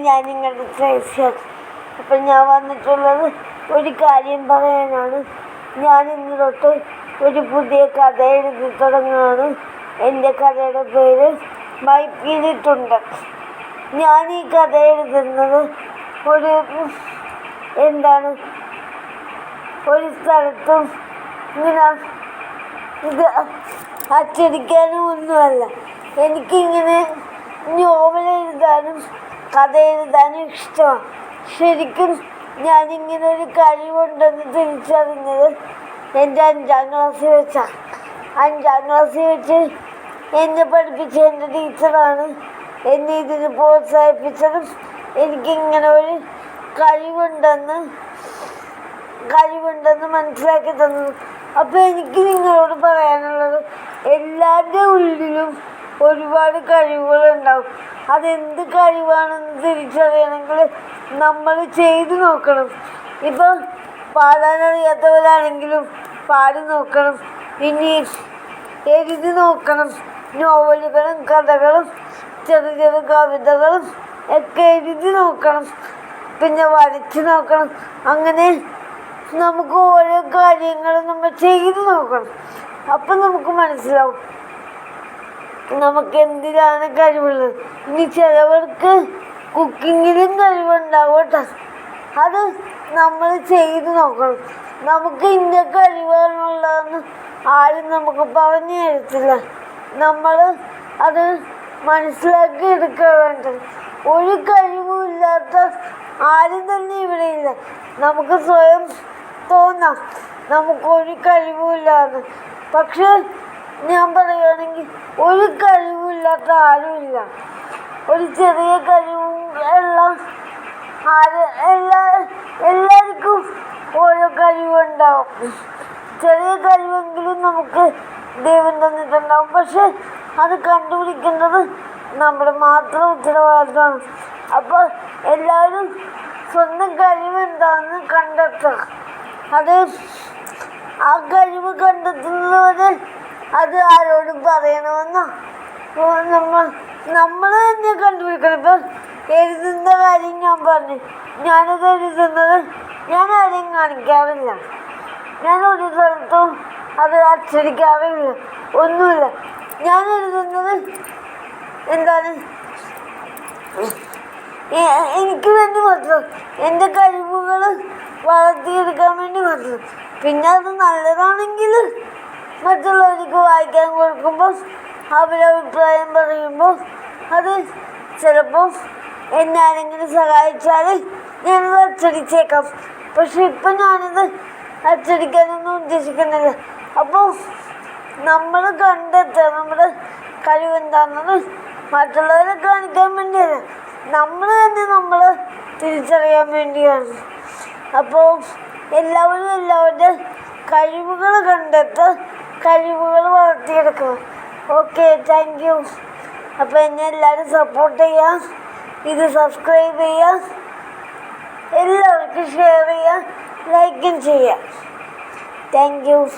ഞാൻ നിങ്ങളുടെ ശ്രേഷ്ഠൻ അപ്പം ഞാൻ വന്നിട്ടുള്ളത് ഒരു കാര്യം പറയാനാണ്. ഞാൻ ഇന്ന് തൊട്ട് ഒരു പുതിയ കഥ എഴുതി തുടങ്ങുകയാണ്. എന്റെ കഥയുടെ പേര് മൈപ്പിലിട്ടുണ്ട്. ഞാൻ ഈ കഥ എഴുതുന്നത് ഒരു എന്താണ്? ഒരു സ്ഥലത്തും ഇങ്ങനെ ഇത് അച്ചടിക്കാനും ഒന്നുമല്ല. എനിക്കിങ്ങനെ നോവൽ എഴുതാനും കഥ എഴുതാനും ഇഷ്ടമാണ് ശരിക്കും ഞാനിങ്ങനെ ഒരു കഴിവുണ്ടെന്ന് തിരിച്ചറിഞ്ഞത് എന്റെ അഞ്ചാം ക്ലാസ്സിൽ വെച്ചാണ് അഞ്ചാം ക്ലാസ്സിൽ വെച്ച് എന്നെ പഠിപ്പിച്ച എന്റെ ടീച്ചറാണ് എന്നെ ഇതിന് പ്രോത്സാഹിപ്പിച്ചതും എനിക്കിങ്ങനെ ഒരു കഴിവുണ്ടെന്ന് കഴിവുണ്ടെന്ന് മനസ്സിലാക്കി തന്നു അപ്പോൾ എനിക്ക് നിങ്ങളോട് പറയാനുള്ളത് എല്ലാവരുടെ ഉള്ളിലും ഒരുപാട് കഴിവുകളുണ്ടാവും. അതെന്ത് കഴിവാണെന്ന് തിരിച്ചറിയണമെങ്കിൽ നമ്മൾ ചെയ്തു നോക്കണം. ഇപ്പം പാടാനറിയാത്തവരാണെങ്കിലും പാടി നോക്കണം. ഇനി എഴുതി നോക്കണം. നോവലുകളും കഥകളും ചെറിയ ചെറിയ കവിതകളും ഒക്കെ എഴുതി നോക്കണം. പിന്നെ വരച്ച് നോക്കണം. അങ്ങനെ നമുക്ക് ഓരോ കാര്യങ്ങളും നമ്മൾ ചെയ്ത് നോക്കണം. അപ്പം നമുക്ക് മനസ്സിലാവും. നമുക്ക് എന്തിനാണ് കഴിവുള്ളത്? ഇനി ചിലവർക്ക് കുക്കിങ്ങിലും കഴിവുണ്ടാവും കേട്ടോ അത് നമ്മൾ ചെയ്ത് നോക്കണം. നമുക്ക് ഇന്ന കഴിവാണുള്ളതെന്ന് ആരും നമുക്ക് പറഞ്ഞു തരത്തില്ല. നമ്മൾ അത് മനസ്സിലാക്കി എടുക്കുക വേണ്ടത്. ഒരു കഴിവുമില്ലാത്ത ആരും തന്നെ ഇവിടെ ഇല്ല. നമുക്ക് സ്വയം തോന്നാം. നമുക്കൊരു കഴിവുമില്ലാന്ന് പക്ഷെ ഞാൻ പറയുകയാണെങ്കിൽ ആരുമില്ല. ഒരു ചെറിയ കഴിവും എല്ലാം ആര് എല്ലാ എല്ലാവർക്കും ഓരോ കഴിവുണ്ടാവും. ചെറിയ കഴിവെങ്കിലും നമുക്ക് ദൈവം തന്നിട്ടുണ്ടാവും. പക്ഷെ അത് കണ്ടുപിടിക്കുന്നത് നമ്മുടെ മാത്രം ഉത്തരവാദിത്തമാണ് അപ്പോൾ എല്ലാവരും സ്വന്തം കഴിവ് എന്താണെന്ന് കണ്ടെത്തുക. അത് ആ കഴിവ് കണ്ടെത്തുന്നവരെ അത് ആരോടും പറയണമെന്നോ നമ്മൾ നമ്മൾ തന്നെ കണ്ടുപിടിക്കണം. ഇപ്പം എഴുതുന്ന കാര്യം ഞാൻ പറഞ്ഞു. ഞാനത് എഴുതുന്നത് ഞാൻ ആരെയും കാണിക്കാറില്ല. ഞാൻ ഒരു സ്ഥലത്തും അത് അച്ചടിക്കാറില്ല ഒന്നുമില്ല. ഞാൻ എഴുതുന്നത് എന്താണ്? എനിക്ക് വേണ്ടി മാത്രം. എന്റെ കഴിവുകൾ വളർത്തിയെടുക്കാൻ വേണ്ടി മാത്രം. പിന്നെ അത് നല്ലതാണെങ്കിൽ മറ്റുള്ളവർക്ക് വായിക്കാൻ കൊടുക്കുമ്പോൾ അവരഭിപ്രായം പറയുമ്പോൾ അത് ചിലപ്പോൾ എന്നെ ആരെങ്കിലും സഹായിച്ചാൽ ഞാനത് അച്ചടിച്ചേക്കാം. പക്ഷെ ഇപ്പം ഞാനത് അച്ചടിക്കാനൊന്നും ഉദ്ദേശിക്കുന്നില്ല. അപ്പോൾ നമ്മൾ കണ്ടെത്തുക നമ്മുടെ കഴിവെന്താണെന്ന് മറ്റുള്ളവരെ കാണിക്കാൻ വേണ്ടിയല്ല നമ്മൾ തന്നെ നമ്മൾ തിരിച്ചറിയാൻ വേണ്ടിയാണ്. അപ്പോൾ എല്ലാവരും എല്ലാവരുടെ കഴിവുകൾ കണ്ടെത്തുക കഴിവുകൾ വളർത്തിയെടുക്കണം ഓക്കെ താങ്ക് യു അപ്പോൾ എന്നെ എല്ലാവരും സപ്പോർട്ട് ചെയ്യാം. ഇത് സബ്സ്ക്രൈബ് ചെയ്യാം. എല്ലാവർക്കും ഷെയർ ചെയ്യാം. ലൈക്കും ചെയ്യാം. Thank you